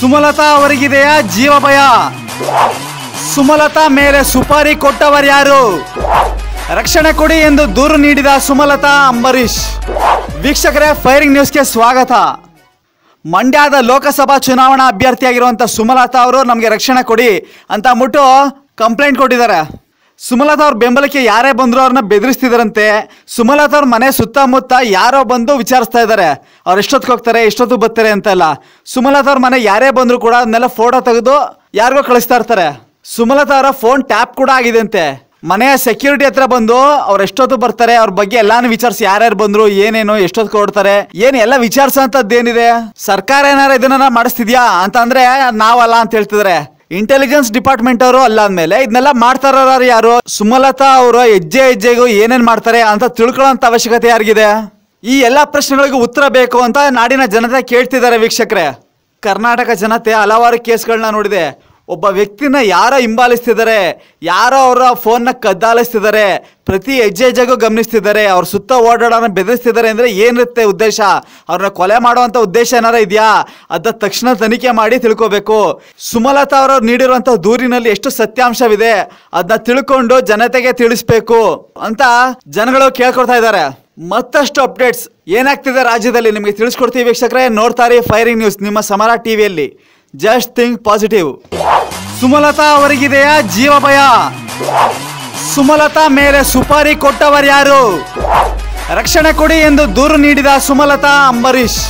ಸುಮಲತಾ ಅವರಿಗಿದೆಯಾ ಜೀವ ಭಯ ಸುಮಲತಾ ಮೇಲೆ ಸುಪಾರಿ ಕೊಟ್ಟವರ್ಯಾರು ರಕ್ಷಣೆ ಕೊಡಿ ಎಂದು ದೂರು ನೀಡಿದ ಸುಮಲತಾ ಅಂಬರೀಶ್ ವೀಕ್ಷಕರೇ, ಫೈರಿಂಗ್ ನ್ಯೂಸ್ಗೆ ಸ್ವಾಗತ. ಮಂಡ್ಯದ ಲೋಕಸಭಾ ಚುನಾವಣಾ ಅಭ್ಯರ್ಥಿಯಾಗಿರುವಂಥ ಸುಮಲತಾ ಅವರು ನಮಗೆ ರಕ್ಷಣೆ ಕೊಡಿ ಅಂತ ಅಂದ್ಬಿಟ್ಟು ಕಂಪ್ಲೇಂಟ್ ಕೊಟ್ಟಿದ್ದಾರೆ. ಸುಮಲತಾ ಅವ್ರ ಬೆಂಬಲಕ್ಕೆ ಯಾರೇ ಬಂದರೂ ಅವ್ರನ್ನ ಬೆದರಿಸ್ತಿದಾರಂತೆ. ಸುಮಲತಾ ಅವ್ರ ಮನೆ ಸುತ್ತಮುತ್ತ ಯಾರೋ ಬಂದು ವಿಚಾರಿಸ್ತಾ ಇದ್ದಾರೆ ಅವ್ರು ಎಷ್ಟೊತ್ತಿಗೆ ಹೋಗ್ತಾರೆ, ಎಷ್ಟೊತ್ತು ಬರ್ತಾರೆ ಅಂತೆಲ್ಲ. ಸುಮಲತಾ ಅವ್ರ ಮನೆ ಯಾರೇ ಬಂದರೂ ಕೂಡ ಅದನ್ನೆಲ್ಲ ಫೋಟೋ ತೆಗೆದು ಯಾರಿಗೋ ಕಳಿಸ್ತಾ ಇರ್ತಾರೆ. ಸುಮಲತಾ ಅವರ ಫೋನ್ ಟ್ಯಾಪ್ ಕೂಡ ಆಗಿದೆ ಅಂತೆ ಮನೆಯ ಸೆಕ್ಯೂರಿಟಿ ಹತ್ರ ಬಂದು ಅವ್ರು ಎಷ್ಟೊತ್ತು ಬರ್ತಾರೆ, ಅವ್ರ ಬಗ್ಗೆ ಎಲ್ಲಾನು ವಿಚಾರಿಸಿ ಯಾರ್ಯಾರು ಬಂದ್ರು, ಏನೇನು ಎಷ್ಟೊತ್ತು ಕೊಡ್ತಾರೆ ಏನ್ ಎಲ್ಲ ವಿಚಾರಿಸೋ ಏನಿದೆ ಸರ್ಕಾರ ಏನಾರ ಇದನ್ನ ಮಾಡಿಸ್ತಿದ್ಯಾ? ಅಂತ ಅಂದ್ರೆ ನಾವಲ್ಲ ಅಂತ ಹೇಳ್ತಿದಾರೆ. ಇಂಟೆಲಿಜೆನ್ಸ್ ಡಿಪಾರ್ಟ್ಮೆಂಟ್ ಅವರು ಅಲ್ಲ ಅಂದ್ಮೇಲೆ ಇದನ್ನೆಲ್ಲ ಮಾಡ್ತಾರ ಯಾರು? ಸುಮಲತಾ ಅವರು ಹೆಜ್ಜೆ ಹೆಜ್ಜೆಗೂ ಏನೇನ್ ಮಾಡ್ತಾರೆ ಅಂತ ತಿಳ್ಕೊಳ್ಳೋಂಥ ಅವಶ್ಯಕತೆ ಯಾರಿಗಿದೆ? ಈ ಎಲ್ಲಾ ಪ್ರಶ್ನೆಗಳಿಗೂ ಉತ್ತರ ಬೇಕು ಅಂತ ನಾಡಿನ ಜನತೆ ಕೇಳ್ತಿದ್ದಾರೆ ವೀಕ್ಷಕರೇ. ಕರ್ನಾಟಕ ಜನತೆ ಹಲವಾರು ಕೇಸ್ಗಳನ್ನ ನೋಡಿದೆ. ಒಬ್ಬ ವ್ಯಕ್ತಿನ ಯಾರ ಹಿಂಬಾಲಿಸ್ತಿದ್ದಾರೆ, ಯಾರೋ ಅವರ ಫೋನ್ನ ಕದ್ದಾಲಿಸ್ತಿದ್ದಾರೆ, ಪ್ರತಿ ಹೆಜ್ಜೆ ಹೆಜ್ಜೆಗೂ ಗಮನಿಸ್ತಿದ್ದಾರೆ, ಅವ್ರ ಸುತ್ತ ಓಡಾಡೋಣ ಬೆದರಿಸ್ತಿದ್ದಾರೆ ಅಂದರೆ ಏನಿರುತ್ತೆ ಉದ್ದೇಶ? ಅವ್ರನ್ನ ಕೊಲೆ ಮಾಡುವಂಥ ಉದ್ದೇಶ ಏನಾರ ಇದೆಯಾ? ಅದ ತಕ್ಷಣ ತನಿಖೆ ಮಾಡಿ ತಿಳ್ಕೋಬೇಕು. ಸುಮಲತಾ ಅವರು ನೀಡಿರುವಂಥ ದೂರಿನಲ್ಲಿ ಎಷ್ಟು ಸತ್ಯಾಂಶವಿದೆ ಅದನ್ನ ತಿಳ್ಕೊಂಡು ಜನತೆಗೆ ತಿಳಿಸ್ಬೇಕು ಅಂತ ಜನಗಳು ಕೇಳ್ಕೊಳ್ತಾ ಇದ್ದಾರೆ. ಮತ್ತಷ್ಟು ಅಪ್ಡೇಟ್ಸ್ ಏನಾಗ್ತಿದೆ ರಾಜ್ಯದಲ್ಲಿ ನಿಮಗೆ ತಿಳಿಸ್ಕೊಡ್ತೀವಿ ವೀಕ್ಷಕರೇ ನೋಡ್ತಾರೆ ಫೈರಿಂಗ್ ನ್ಯೂಸ್ ನಿಮ್ಮ ಸಮರ ಟಿವಿಯಲ್ಲಿ. Just think positive. ಸುಮಲತಾ ಅವರಿಗಿದೆಯಾ ಜೀವ ಭಯ ಸುಮಲತಾ ಮೇಲೆ ಸುಪಾರಿ ಕೊಟ್ಟವರ್ಯಾರು ರಕ್ಷಣೆ ಕೊಡಿ ಎಂದು ದೂರು ನೀಡಿದ ಸುಮಲತಾ ಅಂಬರೀಶ್